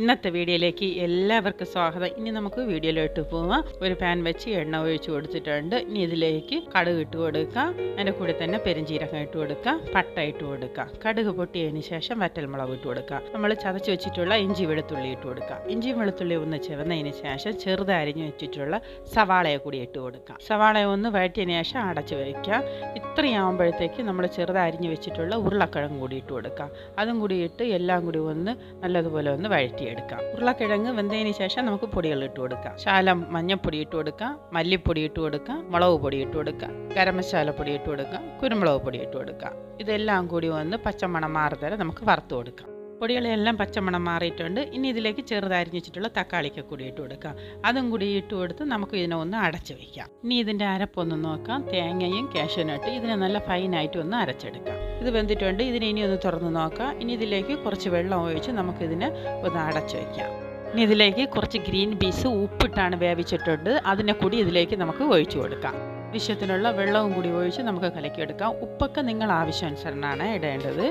ഇന്നത്തെ വീഡിയോയിലേക്ക് എല്ലാവർക്കും സ്വാഗതം. ഇനി നമുക്ക് വീഡിയോയിലോട്ട് പോവാം. ഒരു പാൻ വെച്ച് എണ്ണ ഒഴിച്ചു കൊടുത്തിട്ടുണ്ട്. ഇനി ഇതിലേക്ക് കടുക് ഇട്ട് കൊടുക്കാം. അതിന്റെ കൂടെ തന്നെ പെരുംജീരകം ഇട്ട് കൊടുക്കാം. പട്ട ഇട്ട് കൊടുക്കാം. കടുക് പൊട്ടിയതിന് ശേഷം വറ്റൽമുളക് ഇട്ട് കൊടുക്കാം. നമ്മൾ ചതച്ച് വെച്ചിട്ടുള്ള ഇഞ്ചി വെളുത്തുള്ളി ഇട്ട് കൊടുക്കാം. ഇഞ്ചി വെളുത്തുള്ളി ഒന്ന് ചെവന്നതിന് ശേഷം ചെറുതരിഞ്ഞ് വെച്ചിട്ടുള്ള സവാളയെ കൂടി ഇട്ട് കൊടുക്കാം. സവാളയെ ഒന്ന് വഴറ്റിയതിന് ശേഷം അടച്ച് വയ്ക്കാം ഇത്രയാകുമ്പോഴത്തേക്ക് നമ്മൾ ചെറുതരിഞ്ഞ് വെച്ചിട്ടുള്ള ഉരുളക്കിഴങ്ങ് കൂടി ഇട്ട് കൊടുക്കാം. അതും കൂടി ഇട്ട് എല്ലാം കൂടി ഒന്ന് നല്ലതുപോലെ ഒന്ന് വഴറ്റിയെടുക്കാം ഉരുളക്കിഴങ്ങ് വെന്തതിന് ശേഷം നമുക്ക് പൊടികൾ ഇട്ട് കൊടുക്കാം. ശാലം മഞ്ഞൾപ്പൊടി ഇട്ട് കൊടുക്കാം മല്ലിപ്പൊടി ഇട്ട് കൊടുക്കാം മുളക് പൊടി ഇട്ട് കൊടുക്കാം ഗരം മസാല പൊടി ഇട്ട് കൊടുക്കാം കുരുമുളക് പൊടി ഇട്ട് കൊടുക്കാം. ഇതെല്ലാം കൂടി വന്ന് പച്ചമണം മാറുതരെ നമുക്ക് വറുത്ത് കൊടുക്കാം. പൊടികളെല്ലാം പച്ചമണം മാറിയിട്ടുണ്ട്. ഇനി ഇതിലേക്ക് ചെറുതരിഞ്ഞിച്ചിട്ടുള്ള തക്കാളിക്ക് കൂടി ഇട്ട് കൊടുക്കാം. അതും കൂടി ഇട്ട് കൊടുത്ത് നമുക്ക് ഇതിനെ ഒന്ന് അടച്ച് വയ്ക്കാം ഇനി ഇതിന്റെ അരപ്പൊന്ന് നോക്കാം. തേങ്ങയും കാഷ്യനട്ട് ഇതിനെ നല്ല ഫൈനായിട്ട് ഒന്ന് അരച്ചെടുക്കാം. ഇത് വെന്തിട്ടുണ്ട്. ഇതിനെ ഇനി ഒന്ന് തുറന്ന് നോക്കാം. ഇനി ഇതിലേക്ക് കുറച്ച് വെള്ളം ഒഴിച്ച് നമുക്കിതിനെ ഒന്ന് അടച്ചു വയ്ക്കാം ഇനി ഇതിലേക്ക് കുറച്ച് ഗ്രീൻ പീസ് ഉപ്പിട്ടാണ് വേവിച്ചിട്ടുണ്ട്. അതിനെ കൂടി ഇതിലേക്ക് നമുക്ക് ഒഴിച്ചു കൊടുക്കാം. ആവശ്യത്തിനുള്ള വെള്ളവും കൂടി ഒഴിച്ച് നമുക്ക് കലക്കിയെടുക്കാം. ഉപ്പൊക്കെ നിങ്ങൾ ആവശ്യാനുസരണമാണ് ഇടേണ്ടത്.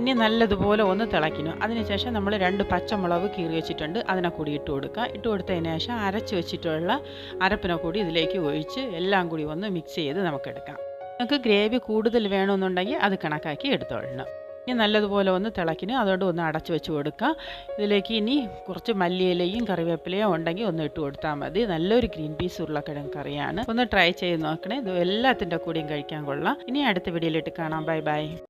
ഇനി നല്ലതുപോലെ ഒന്ന് തിളയ്ക്കുന്നു. അതിനുശേഷം നമ്മൾ രണ്ട് പച്ചമുളക് കീറി വെച്ചിട്ടുണ്ട്. അതിനെ കൂടി ഇട്ട് കൊടുക്കുക ഇട്ട് കൊടുത്തതിന് ശേഷം അരച്ച് വെച്ചിട്ടുള്ള അരപ്പിനെ കൂടി ഇതിലേക്ക് ഒഴിച്ച് എല്ലാം കൂടി ഒന്ന് മിക്സ് ചെയ്ത് നമുക്കെടുക്കാം നിങ്ങൾക്ക് ഗ്രേവി കൂടുതൽ വേണമെന്നുണ്ടെങ്കിൽ അത് കണക്കാക്കി എടുത്തോളണം. ഇനി നല്ലതുപോലെ ഒന്ന് തിളക്കിന് അതുകൊണ്ട് ഒന്ന് അടച്ചു വെച്ച് കൊടുക്കുക ഇതിലേക്ക് ഇനി കുറച്ച് മല്ലിയിലയും കറിവേപ്പിലയും ഉണ്ടെങ്കിൽ ഒന്ന് ഇട്ട് കൊടുത്താൽ മതി. നല്ലൊരു ഗ്രീൻ പീസ് ഉരുളക്കിഴങ്ങ് കറിയാണ്. ഒന്ന് ട്രൈ ചെയ്ത് നോക്കണേ. ഇത് എല്ലാത്തിന്റെ കൂടെയും കഴിക്കാൻ കൊള്ളാം. ഇനി അടുത്ത വീഡിയോയിലിട്ട് കാണാം. Bye bye.